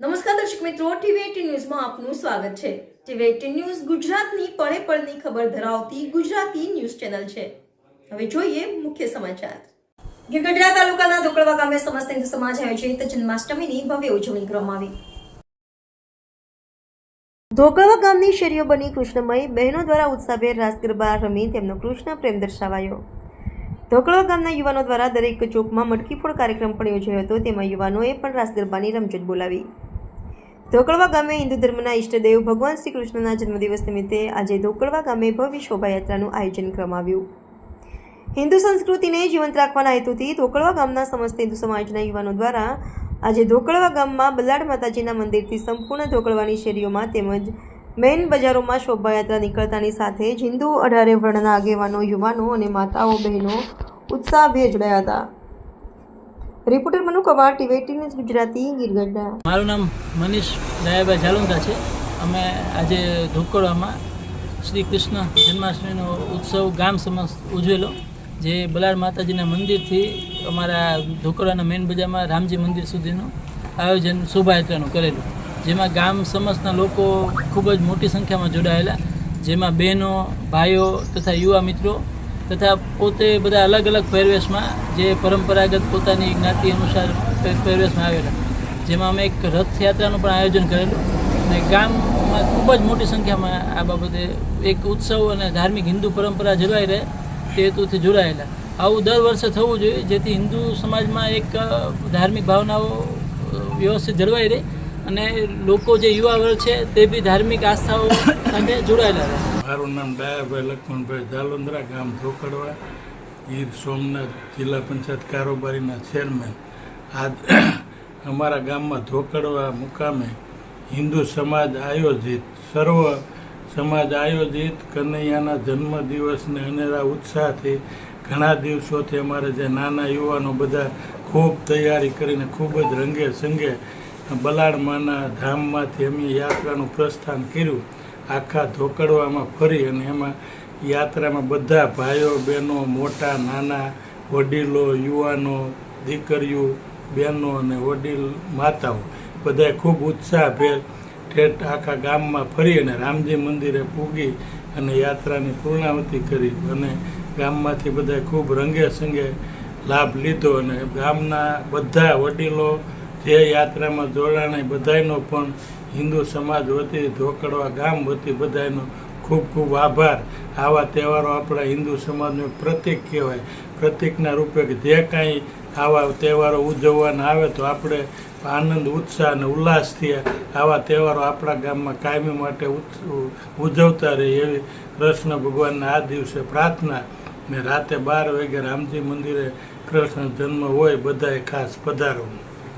નમસ્કાર દર્શક મિત્રો, ટીવી ન્યૂઝમાં આપનું સ્વાગત છે. ટીવી ન્યૂઝ ગુજરાતની પળે પળની ખબર ધરાવતી ગુજરાતી ન્યૂઝ ચેનલ છે. હવે જોઈએ મુખ્ય સમાચાર. ગીરગઢડા તાલુકાના ધોકળવા ગામે સમસ્ત હિન્દુ સમાજ આયોજિત જન્માષ્ટમીની ભવ્ય ઉજવણી કરવામાં આવી. ધોકળવા ગામની શેરીઓ બની કૃષ્ણમય બહેનો દ્વારા ઉત્સાહભેર રાસ ગરબા રમી તેમનો કૃષ્ણ પ્રેમ દર્શાવાયો. ધોકળવા ગામના યુવાનો દ્વારા દરેક ચોકમાં મટકીફોડ કાર્યક્રમ પણ યોજાયો હતો. તેમાં યુવાનોએ પણ રાસ ગરબાની રમઝટ બોલાવી. ધોકળવા ગામે હિન્દુ ધર્મના ઈષ્ટદેવ ભગવાન શ્રી કૃષ્ણના જન્મદિવસ નિમિત્તે આજે ધોકળવા ગામે ભવ્ય શોભાયાત્રાનું આયોજન કરવામાં આવ્યું. હિન્દુ સંસ્કૃતિને જીવંત રાખવાના હેતુથી ધોકળવા ગામના સમસ્ત હિન્દુ સમાજના યુવાનો દ્વારા આજે ધોકળવા ગામમાં બલ્લાડ માતાજીના મંદિરથી સંપૂર્ણ ધોકળવાની શેરીઓમાં તેમજ મેઇન બજારોમાં શોભાયાત્રા નીકળતાની સાથે જ હિન્દુ અઢારે વર્ણના આગેવાનો, યુવાનો અને માતાઓ બહેનો ઉત્સાહભેર જોડાયા હતા. Reporter Manu Kavar, TV news Gujarati, Girgadhada. મારું નામ મનીષ દયાભાઈ જાલુંદા છે. અમે આજે ધોકડવામાં શ્રી કૃષ્ણ જન્માષ્ટમીનો ઉત્સવ ગામ સમસ્ત ઉજવેલો, જે બલાડ માતાજીના મંદિરથી અમારા ધોકડાના મેન બજારમાં રામજી મંદિર સુધીનું આયોજન શોભાયાત્રાનું કરેલું. જેમાં ગામ સમસ્તના લોકો ખૂબ જ મોટી સંખ્યામાં જોડાયેલા, જેમાં બહેનો, ભાઈઓ તથા યુવા મિત્રો તથા પોતે બધા અલગ અલગ પહેરવેશમાં જે પરંપરાગત પોતાની જ્ઞાતિ અનુસાર પહેરવેશમાં આવેલા. જેમાં અમે એક રથયાત્રાનું પણ આયોજન કરેલું. અને ગામમાં ખૂબ જ મોટી સંખ્યામાં આ બાબતે એક ઉત્સવ અને ધાર્મિક હિન્દુ પરંપરા જળવાઈ રહે તે હેતુથી જોડાયેલા. આવું દર વર્ષે થવું જોઈએ, જેથી હિન્દુ સમાજમાં એક ધાર્મિક ભાવનાઓ વ્યવસ્થિત જળવાઈ રહે અને લોકો જે યુવા વર્ગ છે તે બી ધાર્મિક આસ્થાઓ સાથે જોડાયેલા રહે. મારું નામ ડાયાભાઈ લક્ષ્મણભાઈ જાલોંદરા, ગામ ધોકડવા. ગીર સોમનાથ જિલ્લા પંચાયત કારોબારીના ચેરમેન. આજ અમારા ગામમાં ધોકડવા મુકામે હિન્દુ સમાજ આયોજિત, સર્વ સમાજ આયોજિત કનૈયાના જન્મદિવસને અનેરા ઉત્સાહથી ઘણા દિવસોથી અમારે જે નાના યુવાનો બધા ખૂબ તૈયારી કરીને ખૂબ જ રંગે સંગે બલાડમાના ધામમાંથી અમે યાત્રાનું પ્રસ્થાન કર્યું. આખા ધોકડવામાં ફરી અને એમાં યાત્રામાં બધા ભાઈઓ, બહેનો, મોટા, નાના, વડીલો, યુવાનો, દીકરીઓ, બહેનો અને વડીલ, માતાઓ, બધાએ ખૂબ ઉત્સાહભેર ઠેઠ આખા ગામમાં ફરી અને રામજી મંદિરે પૂગી અને યાત્રાની પૂર્ણાવતી કરી અને ગામમાંથી બધાએ ખૂબ રંગે સંગે લાભ લીધો અને ગામના બધા વડીલો જે યાત્રામાં જોડાણે બધાયનો પણ હિન્દુ સમાજ વતી ધોકડવા ગામ વતી બધાયનો ખૂબ ખૂબ આભાર. આવા તહેવારો આપણા હિન્દુ સમાજનું પ્રતિક કહેવાય. પ્રતિકના રૂપે જે કાંઈ આવા તહેવારો ઉજવવાના આવે તો આપણે આનંદ, ઉત્સાહ અને ઉલ્લાસથી આવા તહેવારો આપણા ગામમાં કાયમી માટે ઉજવતા રહે એવી કૃષ્ણ ભગવાનના આ દિવસે પ્રાર્થના. ને રાતે બાર વાગે રામજી મંદિરે કૃષ્ણ જન્મ હોય બધાએ ખાસ પધારવું